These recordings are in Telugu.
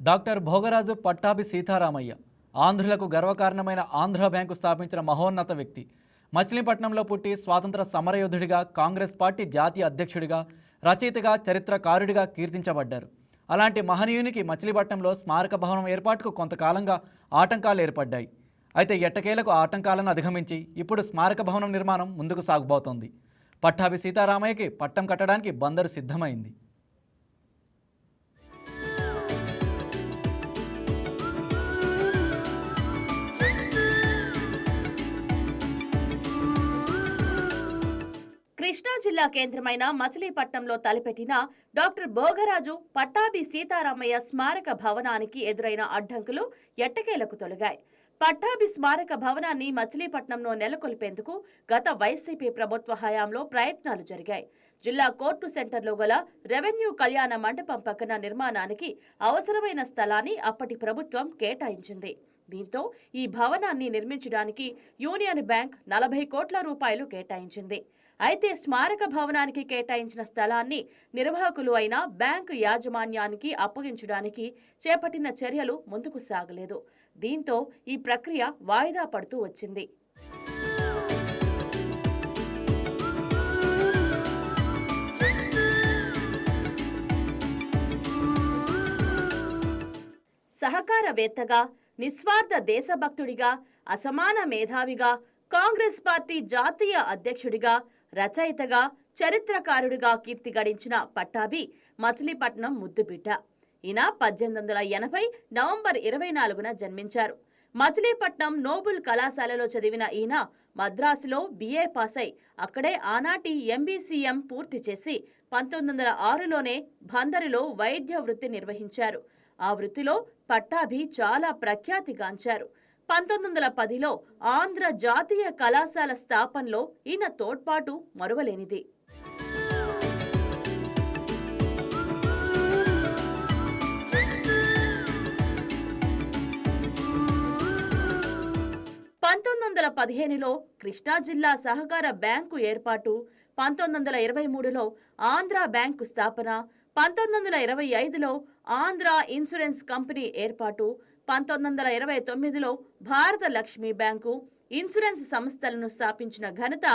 డాక్టర్ భోగరాజు పట్టాభి సీతారామయ్య ఆంధ్రులకు గర్వకారణమైన ఆంధ్ర బ్యాంకు స్థాపించిన మహోన్నత వ్యక్తి. మచిలీపట్నంలో పుట్టి స్వాతంత్ర సమరయోధుడిగా కాంగ్రెస్ పార్టీ జాతీయ అధ్యక్షుడిగా రచయితగా చరిత్రకారుడిగా కీర్తించబడ్డారు. అలాంటి మహనీయునికి మచిలీపట్నంలో స్మారక భవనం ఏర్పాటుకు కొంతకాలంగా ఆటంకాలు ఏర్పడ్డాయి. అయితే ఎట్టకేలకు ఆటంకాలను అధిగమించి ఇప్పుడు స్మారక భవనం నిర్మాణం ముందుకు సాగుబోతోంది. పట్టాభి సీతారామయ్యకి పట్టం కట్టడానికి బందరు సిద్ధమైంది. జిల్లా కేంద్రమైన మచిలీపట్నంలో తలపెట్టిన డాక్టర్ భోగరాజు పట్టాభి సీతారామయ్య స్మారక భవనానికి ఎదురైన అడ్డంకులు ఎట్టకేలకు తొలగాయి. పట్టాభి స్మారక భవనాన్ని మచిలీపట్నంలో నెలకొల్పేందుకు గత వైసీపీ ప్రభుత్వ హయాంలో ప్రయత్నాలు జరిగాయి. జిల్లా కోర్టు సెంటర్లో గల రెవెన్యూ కళ్యాణ మండపం పక్కన నిర్మాణానికి అవసరమైన స్థలాన్ని అప్పటి ప్రభుత్వం కేటాయించింది. దీంతో ఈ భవనాన్ని నిర్మించడానికి యూనియన్ బ్యాంక్ నలభై కోట్ల రూపాయలు కేటాయించింది. అయితే స్మారక భవనానికి కేటాయించిన స్థలాన్ని నిర్వాహకులు అయిన బ్యాంకు యాజమాన్యానికి అప్పగించడానికి చేపట్టిన చర్యలు ముందుకు సాగలేదు. దీంతో ఈ ప్రక్రియ వాయిదా పడుతూ వచ్చింది. సహకారవేత్తగా నిస్వార్థ దేశభక్తుడిగా అసమాన మేధావిగా కాంగ్రెస్ పార్టీ జాతీయ అధ్యక్షుడిగా రచయితగా చరిత్రకారుడిగా కీర్తి గడించిన పట్టాభి మచిలీపట్నం ముద్దుబిడ్డ ఈయన పద్దెనిమిది వందల ఎనభై నవంబర్ ఇరవై నాలుగున జన్మించారు. మచిలీపట్నం నోబుల్ కళాశాలలో చదివిన ఈయన మద్రాసులో బిఏ పాస్ అయి అక్కడే ఆనాటి ఎంబీసీఎం పూర్తి చేసి పంతొమ్మిది వందల ఆరులోనే బందరులో వైద్య వృత్తి నిర్వహించారు. ఆ వృత్తిలో పట్టాభి చాలా ప్రఖ్యాతిగాంచారు పంతొమ్మిది వందల పదిలో ఆంధ్ర జాతీయ కళాశాల స్థాపనలో ఈయన తోడ్పాటు మరువలేనిది. పంతొమ్మిది వందల పదిహేనులో కృష్ణా జిల్లా సహకార బ్యాంకు ఏర్పాటు పంతొమ్మిది వందల ఇరవై మూడులో ఆంధ్ర బ్యాంకు స్థాపన పంతొమ్మిది వందల ఇరవై ఐదులో ఆంధ్ర ఇన్సూరెన్స్ కంపెనీ ఏర్పాటు పంతొమ్మిది వందల ఇరవై తొమ్మిదిలో భారత లక్ష్మీ బ్యాంకు ఇన్సూరెన్స్ సంస్థలను స్థాపించిన ఘనత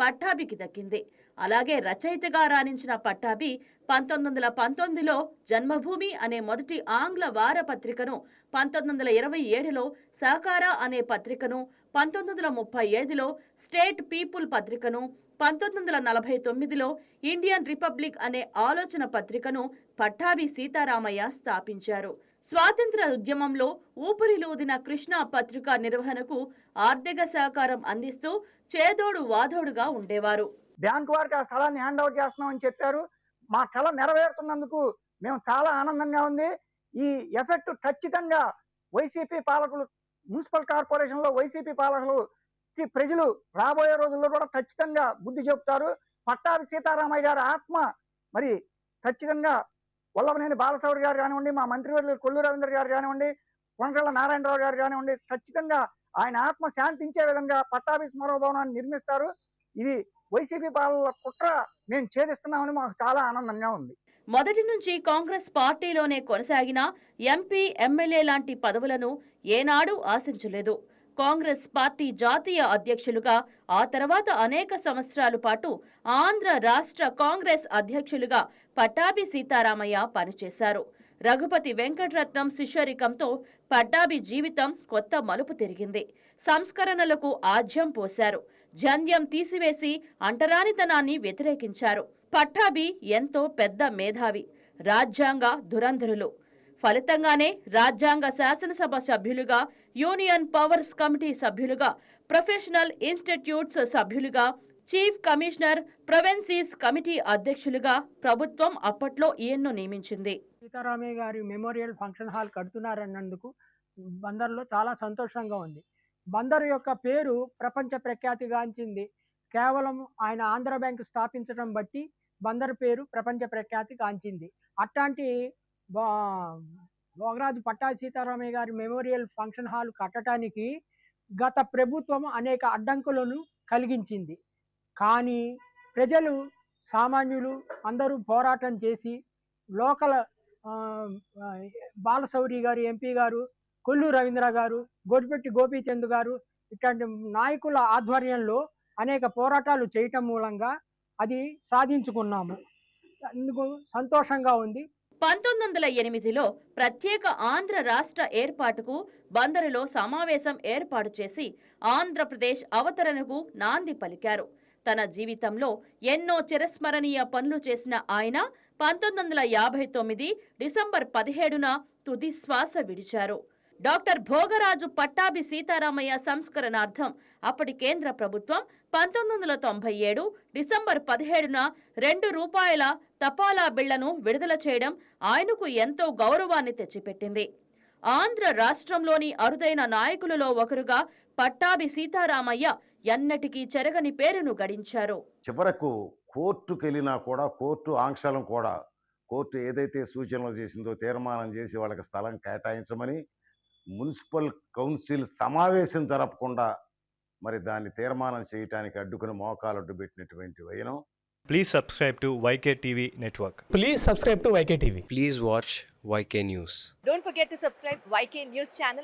పట్టాభికి దక్కింది. అలాగే రచయితగా రాణించిన పట్టాభి పంతొమ్మిది వందల పంతొమ్మిదిలో జన్మభూమి అనే మొదటి ఆంగ్ల వారపత్రికను పంతొమ్మిది వందల ఇరవై ఏడులో సహకార అనే పత్రికను పంతొమ్మిది వందల ముప్పై ఐదులో స్టేట్ పీపుల్ పత్రికను పంతొమ్మిది వందల నలభై తొమ్మిదిలో ఇండియన్ రిపబ్లిక్ అనే ఆలోచన పత్రికను పట్టాభి సీతారామయ్య స్థాపించారు. స్వాతంత్ర ఉద్యమంలో ఊపిరిలోదిన కృష్ణా పత్రిక నిర్వహణకు ఆర్థిక సహకారం అందిస్తూ చేదోడు వాదోడుగా ఉండేవారు. బ్యాంకు వారికి ఆ స్థలాన్ని హ్యాండ్ ఓవర్ చేస్తున్నామని చెప్పారు. మా కళ నెరవేరుతున్నందుకు మేము చాలా ఆనందంగా ఉంది. ఈ ఎఫెక్ట్ ఖచ్చితంగా వైసీపీ పాలకులు మున్సిపల్ కార్పొరేషన్లో వైసీపీ పాలకులు ప్రజలు రాబోయే రోజుల్లో కూడా ఖచ్చితంగా బుద్ధి చెబుతారు. పట్టాభి సీతారామయ్య గారి ఆత్మ మరి ఖచ్చితంగా వల్లభనేని బాలసౌరి గారు కానివ్వండి మా మంత్రివర్యులు కొల్లు రవీంద్ర గారు కానివ్వండి కొనకళ్ళ నారాయణరావు గారు కానివ్వండి ఖచ్చితంగా ఆయన ఆత్మ శాంతించే విధంగా పట్టాభి స్మరణ భవనాన్ని నిర్మిస్తారు. ఇది వైసీపీ పాలన కుట్ర మేము ఛేదిస్తున్నామని మాకు చాలా ఆనందంగా ఉంది. మొదటి నుంచి కాంగ్రెస్ పార్టీలోనే కొనసాగిన ఎంపీ ఎమ్మెల్యే లాంటి పదవులను ఏనాడూ ఆశించలేదు. కాంగ్రెస్ పార్టీ జాతీయ అధ్యక్షులుగా ఆ తర్వాత అనేక సంవత్సరాల పాటు ఆంధ్ర రాష్ట్ర కాంగ్రెస్ అధ్యక్షులుగా పట్టాభి సీతారామయ్య పనిచేశారు. రఘుపతి వెంకటరత్నం శిష్యరికంతో పట్టాభి జీవితం కొత్త మలుపు తిరిగింది. సంస్కరణలకు ఆజ్యం పోశారు. జంధ్యం తీసివేసి అంటరానితనాన్ని వ్యతిరేకించారు. పట్టాభి ఎంతో పెద్ద మేధావి రాజ్యాంగ దురంధరులు. ఫలితంగానే రాజ్యాంగ శాసనసభ సభ్యులుగా యూనియన్ పవర్స్ కమిటీ సభ్యులుగా ప్రొఫెషనల్ ఇన్స్టిట్యూట్స్ సభ్యులుగా చీఫ్ కమిషనర్ ప్రొవెన్సీస్ కమిటీ అధ్యక్షులుగా ప్రభుత్వం అప్పట్లో ఈయన్ను నియమించింది. సీతారామయ్య గారి మెమోరియల్ ఫంక్షన్ హాల్ కడుతున్నారన్నందుకు బందర్లో చాలా సంతోషంగా ఉంది. బందరు యొక్క పేరు ప్రపంచ ప్రఖ్యాతిగాంచింది. కేవలం ఆయన ఆంధ్ర బ్యాంక్ స్థాపించడం బట్టి బందరు పేరు ప్రపంచ ప్రఖ్యాతి గాంచింది అట్లాంటి భోగరాజు పట్టా సీతారామయ్య గారి మెమోరియల్ ఫంక్షన్ హాల్ కట్టడానికి గత ప్రభుత్వం అనేక అడ్డంకులను కలిగించింది. కానీ ప్రజలు సామాన్యులు అందరూ పోరాటం చేసి లోకల్ బాలశౌరి గారు ఎంపీ గారు కొల్లు రవీంద్ర గారు గోడిపెట్టి గోపీచంద్ గారు ఇట్లాంటి నాయకుల ఆధ్వర్యంలో అనేక పోరాటాలు చేయటం మూలంగా అది సాధించుకున్నాము. అందుకు సంతోషంగా ఉంది. పంతొమ్మిది వందల ఎనిమిదిలో ప్రత్యేక ఆంధ్ర రాష్ట్ర ఏర్పాటుకు బందరులో సమావేశం ఏర్పాటు చేసి ఆంధ్రప్రదేశ్ అవతరణకు నాంది పలికారు. తన జీవితంలో ఎన్నో చిరస్మరణీయ పనులు చేసిన ఆయన పంతొమ్మిది వందల యాభై తొమ్మిది డిసెంబర్ పదిహేడున తుది శ్వాస విడిచారు. డాక్టర్ భోగరాజు పట్టాభి సీతారామయ్య సంస్కరణార్థం. అప్పటి కేంద్ర ప్రభుత్వం పంతొమ్మిది వందల తొంభై ఏడు డిసెంబర్ పదిహేడున రెండు రూపాయల తపాలా బిళ్ళను విడుదల చేయడం ఆయనకు ఎంతో గౌరవాన్ని తెచ్చిపెట్టింది. ఆంధ్ర రాష్ట్రంలోని అరుదైన నాయకులలో ఒకరుగా పట్టాభి సీతారామయ్య ఎన్నటికీ చెరగని పేరును గడించారు. చివరకు కోర్టుకెళ్ళినా కూడా కోర్టు ఆంక్షలను కూడా కోర్టు ఏదైతే సూచనలు చేసిందో తీర్మానం చేసి వాళ్ళకి స్థలం కేటాయించమని మున్సిపల్ కౌన్సిల్ సమావేశం జరపకుండా మరి దాన్ని తీర్మానం చేయడానికి అడ్డుకుని మోకాలు అడ్డుపెట్టినటువంటి వైనం. Please subscribe to YK TV network please subscribe to YK TV please watch YK news don't forget to subscribe YK news channel